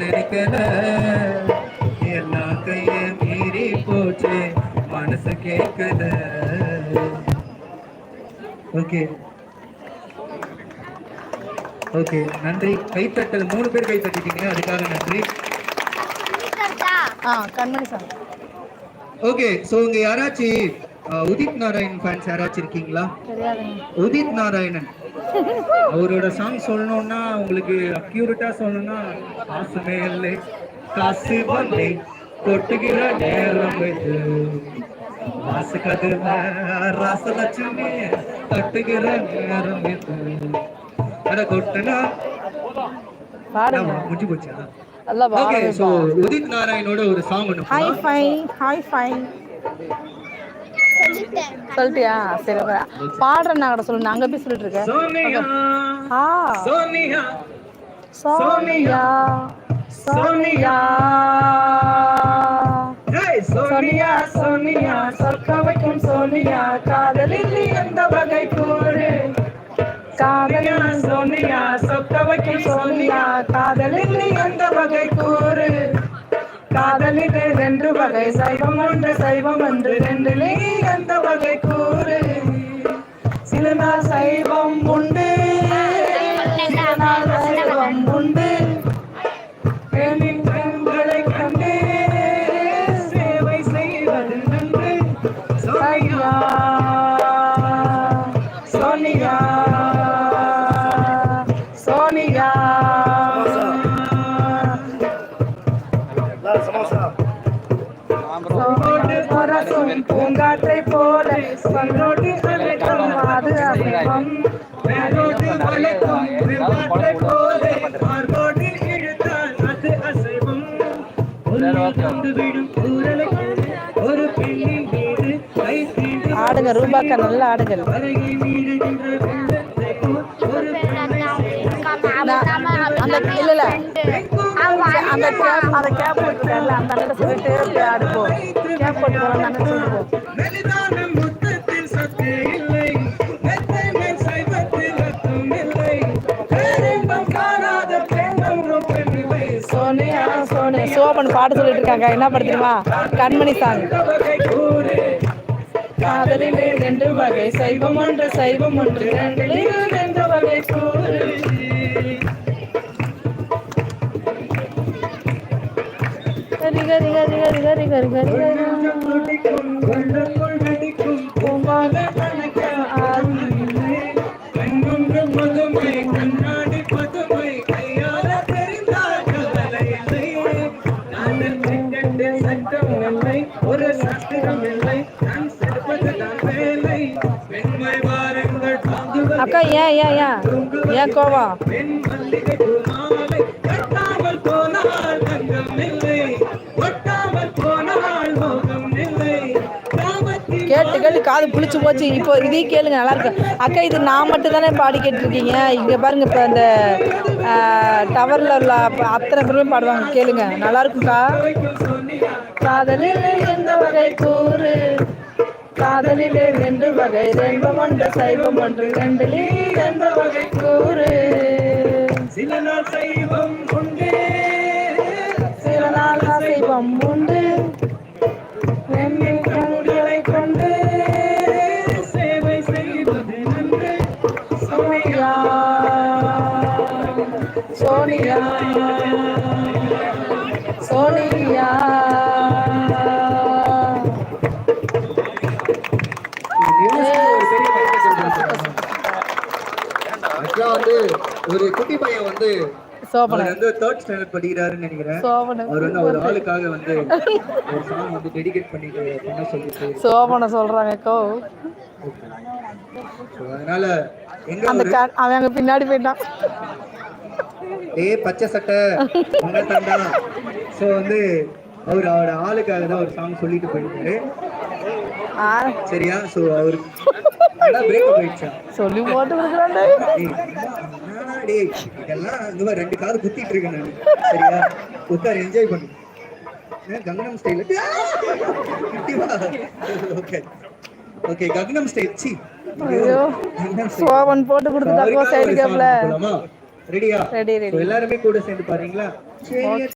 நினைக்கல. எல்லாம் கைய மீறி போச்சு. மனசு கேட்கல. ஓகே. ஓகே நன்றி. கைத்தட்டல் மூணு பேர் கை தட்டிட்டீங்க. அதுக்காக நன்றி. ஆ கண்மணி சார். ஓகே சோ இங்க யாராச்சும் உதித் நாராயண் ஃபேன்ஸ் யாராச்சும் இருக்கீங்களா? உதித் நாராயணன். அவரோட சாங் சொல்லணும்னா உங்களுக்கு அக்யூரேட்டா சொல்லணும்னா காசு மேலே காசு வந்தே கொட்டுகிற நேரம் இது. ராசு கதிர ராசலட்சுமி தட்டுகிற நேரம் இது. அட கொட்டுனா. முடிஞ்சு போச்சா ஓகே சோ உதித் நாராயணோட ஒரு சாங் ஒன்று ஹாய் ஃபைன் ஹாய் ஃபைன் சொல்லிட்டியா? சரி. பாடுறேன் நான் கூட சொல்லு. நான் அங்கே போய் சொல்லிட்டு இருக்கேன் சோனியா. ஆ. சோனியா. சோனியா. சோனியா. சோனியா சோனியா. சொர்க்க வைக்கும் சோனியா. காதலில் எந்த வகை கூறு? காதலில் சோனியா சொர்க்க வைக்கும் சோனியா காதலில் எந்த வகை கூறு? காதலில் ரெண்டு வகை சைவம் ஒன்று சைவம் ஒன்று ரெண்டிலே எந்த வகை கூறு. சில சைவம் உண்டு பூங்காற்றை போல பன்னோட்டி அழைக்கும் அது அசைவம் மேலோட்டி அழைக்கும் பூங்காற்றை போல பார்வோட்டி இழுத்தால் அது அசைவம். கொண்டு விடும் கூறலை ஒரு பெண்ணின் மீது ஆடுங்க ரூபாக்கா நல்ல ஆடுகள் அந்த இல்ல அந்த கேப் அந்த கேப் போட்டுருக்கல அந்த அண்ணன் சொல்லிட்டு பாட்டு சொல்லிட்டு இருக்காங்க. என்ன படுத்துருமா கண்மணி சாங் காதலிலே ரெண்டு வகை. சைவம் ஒன்று சைவம் ஒன்று. ரெண்டு வகை கூறு. மதுமை கண்ணாடி பதுமை கையால இல்லை ஒரு இல்லை நான் தான் வேலை பெண்மை அக்கா ஏன் ஏன் ஏன் ஏன் கோவா. பெண் மல்லிகை கட்டாமல் போனால் கேட்டு காது புளிச்சு போச்சு. இப்போ இதையும் கேளுங்க நல்லா இருக்கு. அக்கா இது நான் மட்டும் தானே பாடி கேட்டிருக்கீங்க? இங்கே பாருங்க இப்போ இந்த டவரில் உள்ள அத்தனை பேருமே பாடுவாங்க. கேளுங்க நல்லா இருக்கும்க்கா. காதலில் எந்த வகை கூறு? காதலில் ரெண்டு வகை ரெண்டும் ஒன்று சைவம் ஒன்று ரெண்டிலே எந்த வகை கூறு? சில நாள் சைவம் உண்டு. சில நாள் அசைவம் உண்டு. சோனியா சோனியா சோனியா வந்து ஒரு குட்டி பையன் வந்து சோபனம் வந்து தேர்ட் ஸ்டாண்டர்ட் படிக்கிறாருன்னு நினைக்கிறேன். சோபனம் அவர் வந்து அவர் ஆளுக்காக வந்து ஒரு சாங் வந்து டெடிகேட் பண்ண சொல்றாங்க கோ. அதனால எங்க அந்த அவன் அங்க பின்னாடி போயிட்டான். ஏய் பச்சை சட்டை உங்க தாண்டா ஸோ வந்து அவர் அவரோட ஆளுக்காக தான் ஒரு சாங் சொல்லிட்டு போயிருக்காரு. சரியா? ஸோ அவர் பிரேக்கப் ஆயிடுச்சா? சொல்லி போட்டு கொடுக்குறாண்டே டேய், டேய், இதெல்லாம் இந்த மாதிரி ரெண்டு காது குத்திட்டு இருக்கேன் நான். சரியா? உட்கார் என்ஜாய் பண்ணு. Gangnam style okay okay Gangnam style C. ஐயோ சோபன் போட்டு கொடுத்துட்டாக்கோ சைடு கேப்ல ரெடியா ரெடி ரெடி எல்லாருமே கூட சேர்ந்து பாருங்களா?